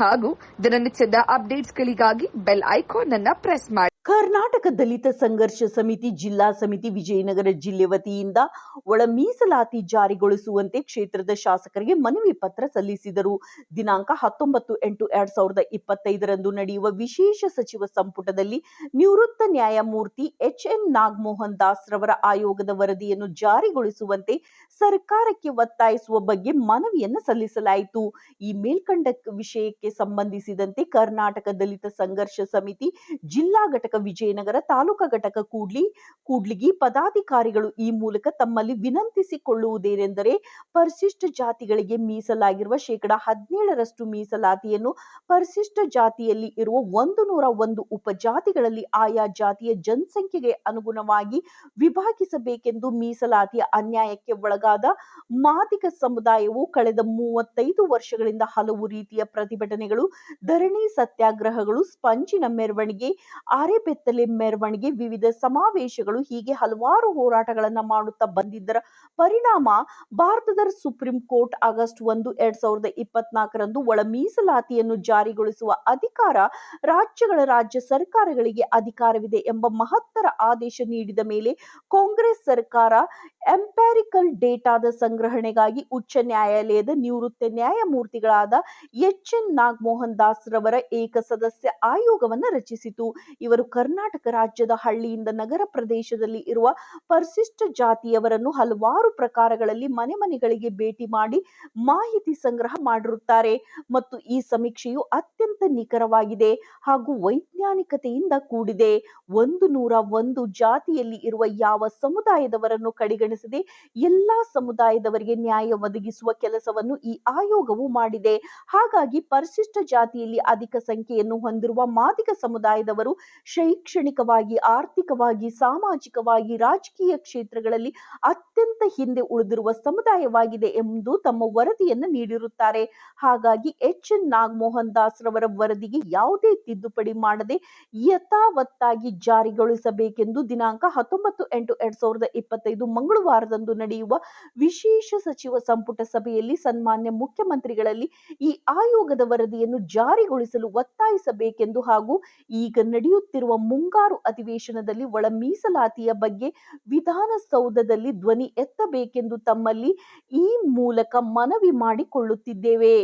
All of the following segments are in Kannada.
ಹಾಗೂ ದಿನನಿತ್ಯದ ಅಪ್ಡೇಟ್ಸ್ಗಳಿಗಾಗಿ ಬೆಲ್ ಐಕಾನ್ ಅನ್ನ ಪ್ರೆಸ್ ಮಾಡಿ. ಕರ್ನಾಟಕ ದಲಿತ ಸಂಘರ್ಷ ಸಮಿತಿ ಜಿಲ್ಲಾ ಸಮಿತಿ ವಿಜಯನಗರ ಜಿಲ್ಲೆ ವತಿಯಿಂದ ಒಳ ಮೀಸಲಾತಿ ಜಾರಿಗೊಳಿಸುವಂತೆ ಕ್ಷೇತ್ರದ ಶಾಸಕರಿಗೆ ಮನವಿ ಪತ್ರ ಸಲ್ಲಿಸಿದರು. ದಿನಾಂಕ ಹತ್ತೊಂಬತ್ತು ಎಂಟು ಎರಡ್ ಸಾವಿರದ ಇಪ್ಪತ್ತೈದರಂದು ನಡೆಯುವ ವಿಶೇಷ ಸಚಿವ ಸಂಪುಟದಲ್ಲಿ ನಿವೃತ್ತ ನ್ಯಾಯಮೂರ್ತಿ ಎಚ್ ಎನ್ ನಾಗಮೋಹನ್ ದಾಸ್ ರವರ ಆಯೋಗದ ವರದಿಯನ್ನು ಜಾರಿಗೊಳಿಸುವಂತೆ ಸರ್ಕಾರಕ್ಕೆ ಒತ್ತಾಯಿಸುವ ಬಗ್ಗೆ ಮನವಿಯನ್ನು ಸಲ್ಲಿಸಲಾಯಿತು. ಈ ಮೇಲ್ಕಂಡ ವಿಷಯಕ್ಕೆ ಸಂಬಂಧಿಸಿದಂತೆ ಕರ್ನಾಟಕ ದಲಿತ ಸಂಘರ್ಷ ಸಮಿತಿ, ಜಿಲ್ಲಾ ಘಟಕ ವಿಜಯನಗರ, ತಾಲೂಕಾ ಘಟಕ ಕೂಡ್ಲಿ, ಕೂಡ್ಲಿಗಿ ಪದಾಧಿಕಾರಿಗಳು ಈ ಮೂಲಕ ತಮ್ಮಲ್ಲಿ ವಿನಂತಿಸಿಕೊಳ್ಳುವುದೇನೆಂದರೆ ಪರಿಶಿಷ್ಟ ಜಾತಿಗಳಿಗೆ ಮೀಸಲಾಗಿರುವ ಶೇಕಡ ಹದಿನೇಳರಷ್ಟು ಮೀಸಲಾತಿಯನ್ನು ಪರಿಶಿಷ್ಟ ಜಾತಿಯಲ್ಲಿ ಇರುವ ಒಂದು ನೂರ ಒಂದು ಉಪಜಾತಿಗಳಲ್ಲಿ ಆಯಾ ಜಾತಿಯ ಜನಸಂಖ್ಯೆಗೆ ಅನುಗುಣವಾಗಿ ವಿಭಾಗಿಸಬೇಕೆಂದು ಮೀಸಲಾತಿಯ ಅನ್ಯಾಯಕ್ಕೆ ಒಳಗಾದ ಮಾದಿಗ ಸಮುದಾಯವು ಕಳೆದ ಮೂವತ್ತೈದು ವರ್ಷಗಳಿಂದ ಹಲವು ರೀತಿಯ ಪ್ರತಿಭಟನೆಗಳು ಧರಣಿ ಸತ್ಯಾಗ್ರಹಗಳು ಸ್ಪಂಜಿನ ಮೆರವಣಿಗೆ ಆರೆಬೆತ್ತಲೆ ಮೆರವಣಿಗೆ, ವಿವಿಧ ಸಮಾವೇಶಗಳು ಹೀಗೆ ಹಲವಾರು ಹೋರಾಟಗಳನ್ನ ಮಾಡುತ್ತಾ ಬಂದಿದ್ದರ ಪರಿಣಾಮ ಭಾರತದ ಸುಪ್ರೀಂ ಕೋರ್ಟ್ ಆಗಸ್ಟ್ ಒಂದು, ಎರಡ್ ಸಾವಿರದ ಇಪ್ಪತ್ನಾಲ್ಕರಂದು ಒಳ ಮೀಸಲಾತಿಯನ್ನು ಜಾರಿಗೊಳಿಸುವ ಅಧಿಕಾರ ರಾಜ್ಯಗಳ ರಾಜ್ಯ ಸರ್ಕಾರಗಳಿಗೆ ಅಧಿಕಾರವಿದೆ ಎಂಬ ಮಹತ್ತರ ಆದೇಶ ನೀಡಿದ ಮೇಲೆ ಕಾಂಗ್ರೆಸ್ ಸರ್ಕಾರ ಎಂಪ್ಯಾರಿಕಲ್ ಡೇಟಾದ ಸಂಗ್ರಹಣೆಗಾಗಿ ಉಚ್ಚ ನ್ಯಾಯಾಲಯದ ನಿವೃತ್ತ ನ್ಯಾಯಮೂರ್ತಿಗಳಾದ ಎಚ್ ಎನ್ ನಾಗಮೋಹನ್ ದಾಸ್ ರವರ ಏಕಸದಸ್ಯ ಆಯೋಗವನ್ನ ರಚಿಸಿತು. ಇವರು ಕರ್ನಾಟಕ ರಾಜ್ಯದ ಹಳ್ಳಿಯಿಂದ ನಗರ ಪ್ರದೇಶದಲ್ಲಿ ಇರುವ ಪರಿಶಿಷ್ಟ ಜಾತಿಯವರನ್ನು ಹಲವಾರು ಪ್ರಕಾರಗಳಲ್ಲಿ ಮನೆ ಮನೆಗಳಿಗೆ ಭೇಟಿ ಮಾಡಿ ಮಾಹಿತಿ ಸಂಗ್ರಹ ಮಾಡಿರುತ್ತಾರೆ. ಮತ್ತು ಈ ಸಮೀಕ್ಷೆಯು ಅತ್ಯಂತ ನಿಖರವಾಗಿದೆ ಹಾಗೂ ವೈಜ್ಞಾನಿಕತೆಯಿಂದ ಕೂಡಿದೆ. ಒಂದು ನೂರ ಒಂದು ಜಾತಿಯಲ್ಲಿ ಇರುವ ಯಾವ ಸಮುದಾಯದವರನ್ನು ಕಡೆಗಣಿಸದೆ ಎಲ್ಲಾ ಸಮುದಾಯದವರಿಗೆ ನ್ಯಾಯ ಒದಗಿಸುವ ಕೆಲಸವನ್ನು ಈ ಆಯೋಗವು ಮಾಡಿದೆ. ಹಾಗಾಗಿ ಪರಿಶಿಷ್ಟ ಜಾತಿಯಲ್ಲಿ ಅಧಿಕ ಸಂಖ್ಯೆಯನ್ನು ಹೊಂದಿರುವ ಮಾದಿಗ ಸಮುದಾಯದವರು ಶೈಕ್ಷಣಿಕವಾಗಿ, ಆರ್ಥಿಕವಾಗಿ, ಸಾಮಾಜಿಕವಾಗಿ, ರಾಜಕೀಯ ಕ್ಷೇತ್ರಗಳಲ್ಲಿ ಅತ್ಯಂತ ಹಿಂದೆ ಉಳಿದಿರುವ ಸಮುದಾಯವಾಗಿದೆ ಎಂದು ತಮ್ಮ ವರದಿಯನ್ನು ನೀಡಿರುತ್ತಾರೆ. ಹಾಗಾಗಿ ಎಚ್ ಎನ್ ನಾಗಮೋಹನ್ ದಾಸ್ ರವರ ವರದಿಗೆ ಯಾವುದೇ ತಿದ್ದುಪಡಿ ಮಾಡದೆ ಯಥಾವತ್ತಾಗಿ ಜಾರಿಗೊಳಿಸಬೇಕೆಂದು ದಿನಾಂಕ ಹತ್ತೊಂಬತ್ತು ಎಂಟು ಎರಡ್ ಸಾವಿರದ ಇಪ್ಪತ್ತೈದು ಮಂಗಳವಾರದಂದು ನಡೆಯುವ ವಿಶೇಷ ಸಚಿವ ಸಂಪುಟ ಸಭೆಯಲ್ಲಿ ಸನ್ಮಾನ್ಯ ಮುಖ್ಯಮಂತ್ರಿಗಳಲ್ಲಿ ಈ ಆಯೋಗದ ವರದಿಯನ್ನು ಜಾರಿಗೊಳಿಸಲು ಒತ್ತಾಯಿಸಬೇಕೆಂದು ಹಾಗೂ ಈಗ ನಡೆಯುತ್ತಿರುವ ಮುಂಗಾರು ಅಧಿವೇಶನದಲ್ಲಿ ಒಳ ಮೀಸಲಾತಿಯ ಬಗ್ಗೆ ವಿಧಾನಸೌಧದಲ್ಲಿ ಧ್ವನಿ ಎತ್ತಬೇಕೆಂದು ತಮ್ಮಲ್ಲಿ ಈ ಮೂಲಕ ಮನವಿ ಮಾಡಿಕೊಳ್ಳುತ್ತಿದ್ದೇವೆ.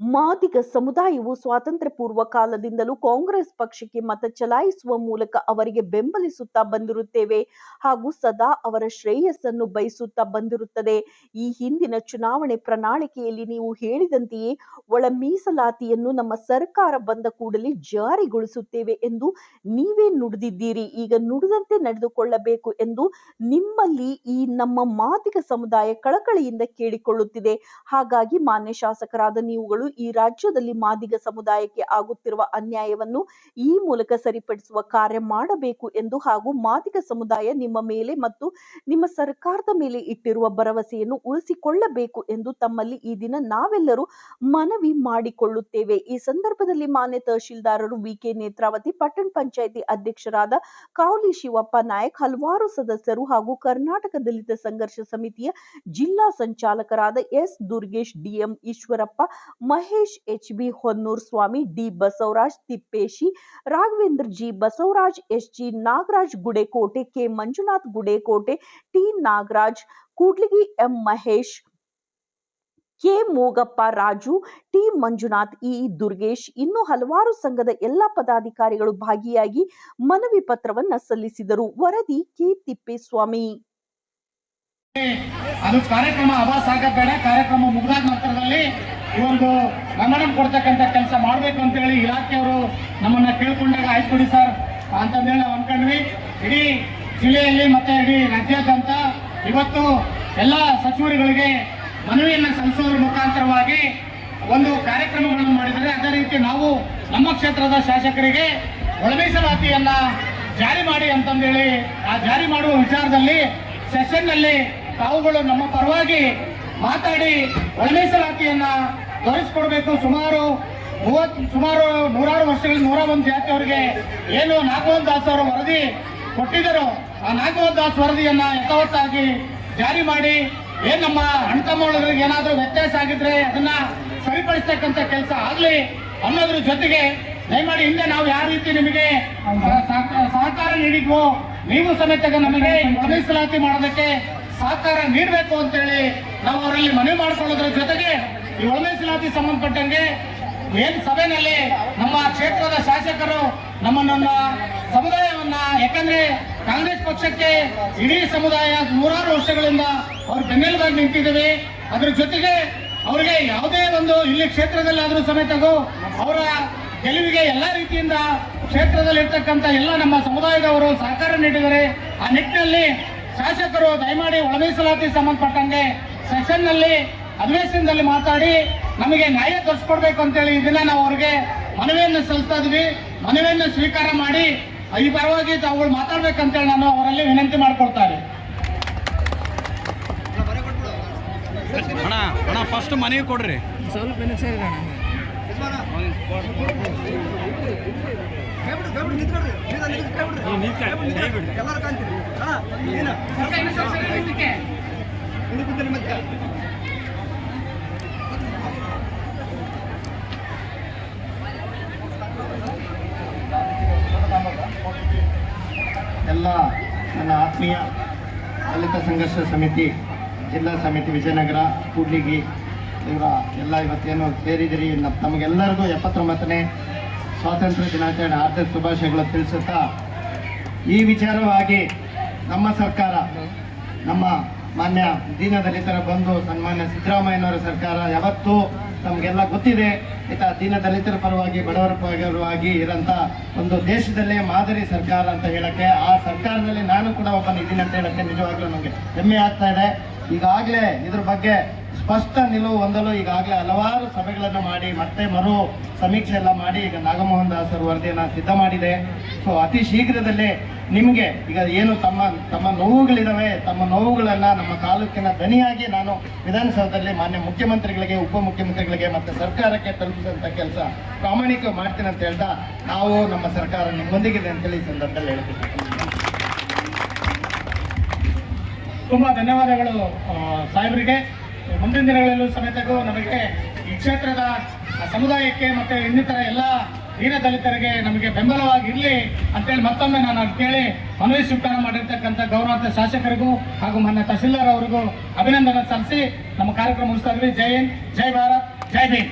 ಮಾದಿಗ ಸಮುದಾಯವು ಸ್ವಾತಂತ್ರ್ಯ ಪೂರ್ವ ಕಾಲದಿಂದಲೂ ಕಾಂಗ್ರೆಸ್ ಪಕ್ಷಕ್ಕೆ ಮತ ಚಲಾಯಿಸುವ ಮೂಲಕ ಅವರಿಗೆ ಬೆಂಬಲಿಸುತ್ತಾ ಬಂದಿರುತ್ತೇವೆ ಹಾಗೂ ಸದಾ ಅವರ ಶ್ರೇಯಸ್ಸನ್ನು ಬಯಸುತ್ತಾ ಬಂದಿರುತ್ತದೆ. ಈ ಹಿಂದಿನ ಚುನಾವಣೆ ಪ್ರಣಾಳಿಕೆಯಲ್ಲಿ ನೀವು ಹೇಳಿದಂತೆಯೇ ಒಳ ಮೀಸಲಾತಿಯನ್ನು ನಮ್ಮ ಸರ್ಕಾರ ಬಂದ ಕೂಡಲೇ ಜಾರಿಗೊಳಿಸುತ್ತೇವೆ ಎಂದು ನೀವೇ ನುಡಿದಿದ್ದೀರಿ. ಈಗ ನುಡಿದಂತೆ ನಡೆದುಕೊಳ್ಳಬೇಕು ಎಂದು ನಿಮ್ಮಲ್ಲಿ ಈ ನಮ್ಮ ಮಾದಿಗ ಸಮುದಾಯ ಕಳಕಳಿಯಿಂದ ಕೇಳಿಕೊಳ್ಳುತ್ತಿದೆ. ಹಾಗಾಗಿ ಮಾನ್ಯ ಶಾಸಕರಾದ ನೀವುಗಳು ಈ ರಾಜ್ಯದಲ್ಲಿ ಮಾದಿಗ ಸಮುದಾಯಕ್ಕೆ ಆಗುತ್ತಿರುವ ಅನ್ಯಾಯವನ್ನು ಈ ಮೂಲಕ ಸರಿಪಡಿಸುವ ಕಾರ್ಯ ಮಾಡಬೇಕು ಎಂದು ಹಾಗೂ ಮಾದಿಗ ಸಮುದಾಯ ನಿಮ್ಮ ಮೇಲೆ ಮತ್ತು ನಿಮ್ಮ ಸರ್ಕಾರದ ಮೇಲೆ ಇಟ್ಟಿರುವ ಭರವಸೆಯನ್ನು ಉಳಿಸಿಕೊಳ್ಳಬೇಕು ಎಂದು ತಮ್ಮಲ್ಲಿ ಈ ದಿನ ನಾವೆಲ್ಲರೂ ಮನವಿ ಮಾಡಿಕೊಳ್ಳುತ್ತೇವೆ. ಈ ಸಂದರ್ಭದಲ್ಲಿ ಮಾನ್ಯ ತಹಶೀಲ್ದಾರರು ವಿಕೆ ನೇತ್ರಾವತಿ, ಪಟ್ಟಣ ಪಂಚಾಯಿತಿ ಅಧ್ಯಕ್ಷರಾದ ಕಾವಲಿ ಶಿವಪ್ಪ ನಾಯಕ್, ಹಲವಾರು ಸದಸ್ಯರು ಹಾಗೂ ಕರ್ನಾಟಕ ದಲಿತ ಸಂಘರ್ಷ ಸಮಿತಿಯ ಜಿಲ್ಲಾ ಸಂಚಾಲಕರಾದ S Durgesh DM Eshwarappa Mahesh, H B Honnur Swamy D Basavaraj, Tippeshi, Raghavendra G Basavaraj, S G Nagaraj Gudekote, K Manjunath Gudekote, T Nagaraj, Kudligi M Mahesh, K Mugappa Raju, T Manjunath, E Durgesh ಇನ್ನು ಹಲವಾರು ಸಂಘದ ಎಲ್ಲ ಪದಾಧಿಕಾರಿಗಳು ಭಾಗಿಯಾಗಿ ಮನವಿ ಪತ್ರವನ್ನ ಸಲ್ಲಿಸಿದರು. ವರದಿ ಕೆ ತಿಪ್ಪೇಸ್ವಾಮಿ. ಅದು ಕಾರ್ಯಕ್ರಮ ಆವಾಸ್ ಆಗಬೇಡ. ಕಾರ್ಯಕ್ರಮ ಮುಗಿದ ನಂತರದಲ್ಲಿ ಒಂದು ಗಮನ ಕೊಡ್ತಕ್ಕಂಥ ಕೆಲಸ ಮಾಡಬೇಕು ಅಂತ ಹೇಳಿ ಇಲಾಖೆಯವರು ನಮ್ಮನ್ನ ಕೇಳ್ಕೊಂಡಾಗ ಆಯ್ತು ಕೊಡಿ ಸರ್. ಅಂತಂದೇಳಿ ನಾವು ಅನ್ಕೊಂಡ್ವಿ ಇಡೀ ಜಿಲ್ಲೆಯಲ್ಲಿ ಮತ್ತೆ ಇಡೀ ರಾಜ್ಯಾದ್ಯಂತ ಇವತ್ತು ಎಲ್ಲ ಸಚಿವರುಗಳಿಗೆ ಮನವಿಯನ್ನು ಸಲ್ಲಿಸೋದ್ರ ಮುಖಾಂತರವಾಗಿ ಒಂದು ಕಾರ್ಯಕ್ರಮಗಳನ್ನು ಮಾಡಿದರೆ ಅದೇ ರೀತಿ ನಾವು ನಮ್ಮ ಕ್ಷೇತ್ರದ ಶಾಸಕರಿಗೆ ಒಳಮೀಸಲಾತಿಯನ್ನು ಜಾರಿ ಮಾಡಿ ಅಂತಂದೇಳಿ ಆ ಜಾರಿ ಮಾಡುವ ವಿಚಾರದಲ್ಲಿ ಸೆಷನ್ನಲ್ಲಿ ತಾವುಗಳು ನಮ್ಮ ಪರವಾಗಿ ಮಾತಾಡಿ ಒಳ ಮೀಸಲಾತಿಯನ್ನ ತೋರಿಸ್ಕೊಡ್ಬೇಕು. ಸುಮಾರು ಮೂವತ್, ಸುಮಾರು ನೂರಾರು ವರ್ಷಗಳ ನೂರ ಒಂದು ಜಾತಿಯವರಿಗೆ ಏನು ನಾಗಮೋಹನ್ ದಾಸ್ ಅವರ ವರದಿ ಕೊಟ್ಟಿದ್ದರು. ಆ ನಾಗವಂತ ದಾಸ್ ವರದಿಯನ್ನ ಯಥಾವತ್ತಾಗಿ ಜಾರಿ ಮಾಡಿ ಏನ್ ನಮ್ಮ ಅಣ್ತಮ್ಮಗಳಿಗೆ ಏನಾದರೂ ವ್ಯತ್ಯಾಸ ಆಗಿದ್ರೆ ಅದನ್ನ ಸರಿಪಡಿಸ್ತಕ್ಕಂಥ ಕೆಲಸ ಆಗ್ಲಿ ಅನ್ನೋದ್ರ ಜೊತೆಗೆ ದಯಮಾಡಿ ಹಿಂದೆ ನಾವು ಯಾವ ರೀತಿ ನಿಮಗೆ ಸಹಕ- ಸಹಕಾರ ನೀಡಿದ್ವೋ, ನೀವು ಸಮೇತ ನಮಗೆ ಮೀಸಲಾತಿ ಮಾಡೋದಕ್ಕೆ ಸಹಕಾರ ನೀಡಬೇಕು ಅಂತೇಳಿ ನಾವು ಅವರಲ್ಲಿ ಮನವಿ ಮಾಡಿಕೊಳ್ಳೋದ್ರ ಜೊತೆಗೆ ಈ ಒಳಮೀಸಲಾತಿ ಸಂಬಂಧಪಟ್ಟಂಗೆ ಏನ್ ಸಭೆಯಲ್ಲಿ ನಮ್ಮ ಕ್ಷೇತ್ರದ ಶಾಸಕರು ನಮ್ಮನ್ನ ಸಮುದಾಯವನ್ನ, ಯಾಕಂದ್ರೆ ಕಾಂಗ್ರೆಸ್ ಪಕ್ಷಕ್ಕೆ ಇಡೀ ಸಮುದಾಯ ನೂರಾರು ವರ್ಷಗಳಿಂದ ಅವ್ರ ಬೆನ್ನೆಲುಬಾಗಿ ನಿಂತಿದ್ದೇವೆ. ಅದ್ರ ಜೊತೆಗೆ ಅವರಿಗೆ ಯಾವುದೇ ಒಂದು ಇಲ್ಲಿ ಕ್ಷೇತ್ರದಲ್ಲಾದರೂ ಸಮೇತಗೂ ಅವರ ಗೆಲುವಿಗೆ ಎಲ್ಲ ರೀತಿಯಿಂದ ಕ್ಷೇತ್ರದಲ್ಲಿ ಇರ್ತಕ್ಕಂಥ ಎಲ್ಲ ನಮ್ಮ ಸಮುದಾಯದವರು ಸಹಕಾರ ನೀಡಿದರೆ ಆ ನಿಟ್ಟಿನಲ್ಲಿ ಶಾಸಕರು ದಯಮಾಡಿ ಒಳ ಮೀಸಲಾತಿ ಸಂಬಂಧಪಟ್ಟಂಗೆ ಸೆಕ್ಷನ್ನಲ್ಲಿ ಅಧಿವೇಶನದಲ್ಲಿ ಮಾತಾಡಿ ನಮಗೆ ನ್ಯಾಯ ತರಿಸ್ಕೊಡ್ಬೇಕು ಅಂತೇಳಿ ಇದನ್ನ ನಾವು ಅವ್ರಿಗೆ ಮನವಿಯನ್ನು ಸಲ್ಲಿಸ್ತಾ ಇದ್ವಿ. ಮನವಿಯನ್ನು ಸ್ವೀಕಾರ ಮಾಡಿ ಈ ಪರವಾಗಿ ತಾವುಗಳು ಮಾತಾಡ್ಬೇಕಂತೇಳಿ ನಾನು ಅವರಲ್ಲಿ ವಿನಂತಿ ಮಾಡ್ಕೊಳ್ತಾರೆ. ಅಣ್ಣ ಅಣ್ಣ ಫಸ್ಟ್ ಎಲ್ಲರೂ ಕೊಡ್ರಿ ಎಲ್ಲ ನನ್ನ ಆತ್ಮೀಯ ದಲಿತ ಸಂಘರ್ಷ ಸಮಿತಿ, ಜಿಲ್ಲಾ ಸಮಿತಿ ವಿಜಯನಗರ, ಕೂಡ್ಲಿಗಿ, ಇವರ ಎಲ್ಲ ಇವತ್ತೇನು ಸೇರಿದಿರಿ ನಮ್ಮ ತಮಗೆಲ್ಲರಿಗೂ ಎಪ್ಪತ್ತೊಂಬತ್ತನೇ ಸ್ವಾತಂತ್ರ್ಯ ದಿನಾಚರಣೆ ಆರ್ಥಿಕ ಶುಭಾಶಯಗಳು ತಿಳಿಸುತ್ತಾ ಈ ವಿಚಾರವಾಗಿ ನಮ್ಮ ಸರ್ಕಾರ, ನಮ್ಮ ಮಾನ್ಯ ದೀನದಲಿತರ ಬಂಧು ಸನ್ಮಾನ್ಯ ಸಿದ್ದರಾಮಯ್ಯನವರ ಸರ್ಕಾರ ಯಾವತ್ತೂ ನಮಗೆಲ್ಲ ಗೊತ್ತಿದೆ. ಈತ ದೀನದಲಿತರ ಪರವಾಗಿ, ಬಡವರ ಪರವಾಗಿ ಇರೋಂಥ ಒಂದು ದೇಶದಲ್ಲೇ ಮಾದರಿ ಸರ್ಕಾರ ಅಂತ ಹೇಳಕ್ಕೆ ಆ ಸರ್ಕಾರದಲ್ಲಿ ನಾನು ಕೂಡ ಒಬ್ಬನಿದ್ದೀನಿ ಅಂತ ಹೇಳಕ್ಕೆ ನಿಜವಾಗ್ಲೂ ನಮಗೆ ಹೆಮ್ಮೆ ಆಗ್ತಾ ಇದೆ. ಈಗಾಗಲೇ ಇದ್ರ ಬಗ್ಗೆ ಸ್ಪಷ್ಟ ನಿಲುವು ಹೊಂದಲು ಈಗಾಗಲೇ ಹಲವಾರು ಸಭೆಗಳನ್ನು ಮಾಡಿ, ಮತ್ತೆ ಮರು ಸಮೀಕ್ಷೆ ಎಲ್ಲ ಮಾಡಿ ಈಗ ನಾಗಮೋಹನ್ ದಾಸರು ವರದಿಯನ್ನು ಸಿದ್ಧ ಮಾಡಿದೆ. ಸೊ ಅತಿ ಶೀಘ್ರದಲ್ಲೇ ನಿಮಗೆ ಈಗ ಏನು ತಮ್ಮ ತಮ್ಮ ನೋವುಗಳಿದಾವೆ, ತಮ್ಮ ನೋವುಗಳನ್ನು ನಮ್ಮ ತಾಲೂಕಿನ ದನಿಯಾಗಿ ನಾನು ವಿಧಾನಸೌಧದಲ್ಲಿ ಮಾನ್ಯ ಮುಖ್ಯಮಂತ್ರಿಗಳಿಗೆ, ಉಪಮುಖ್ಯಮಂತ್ರಿಗಳಿಗೆ ಮತ್ತು ಸರ್ಕಾರಕ್ಕೆ ತಲುಪಿಸುವಂಥ ಕೆಲಸ ಪ್ರಾಮಾಣಿಕ ಮಾಡ್ತೀನಿ ಅಂತ ಹೇಳ್ತಾ ನಾವು ನಮ್ಮ ಸರ್ಕಾರ ನಿಮ್ಮೊಂದಿಗಿದೆ ಅಂತೇಳಿ ಈ ಸಂದರ್ಭದಲ್ಲಿ ಹೇಳ್ತೀನಿ. ತುಂಬಾ ಧನ್ಯವಾದಗಳು ಸಾಹೇಬರಿಗೆ. ಮುಂದಿನ ದಿನಗಳಲ್ಲೂ ಸಮೇತಗೂ ನಮಗೆ ಈ ಕ್ಷೇತ್ರದ ಸಮುದಾಯಕ್ಕೆ ಮತ್ತೆ ಇನ್ನಿತರ ಎಲ್ಲ ದೀನ ದಲಿತರಿಗೆ ನಮಗೆ ಬೆಂಬಲವಾಗಿರಲಿ ಅಂತೇಳಿ ಮತ್ತೊಮ್ಮೆ ನಾನು ಅದು ಕೇಳಿ ಮನವಿ ಸ್ವೀಕಾರ ಮಾಡಿರ್ತಕ್ಕಂಥ ಗೌರವಾಂತ ಶಾಸಕರಿಗೂ ಹಾಗೂ ಮಾನ್ಯ ತಹಸೀಲ್ದಾರ್ ಅವರಿಗೂ ಅಭಿನಂದನೆ ಸಲ್ಲಿಸಿ ನಮ್ಮ ಕಾರ್ಯಕ್ರಮ ಮುಗಿಸ್ತಾ ಇದ್ವಿ ಜೈ ಹಿಂದ್, ಜೈ ಭಾರತ್, ಜೈ ಭೀಮ್.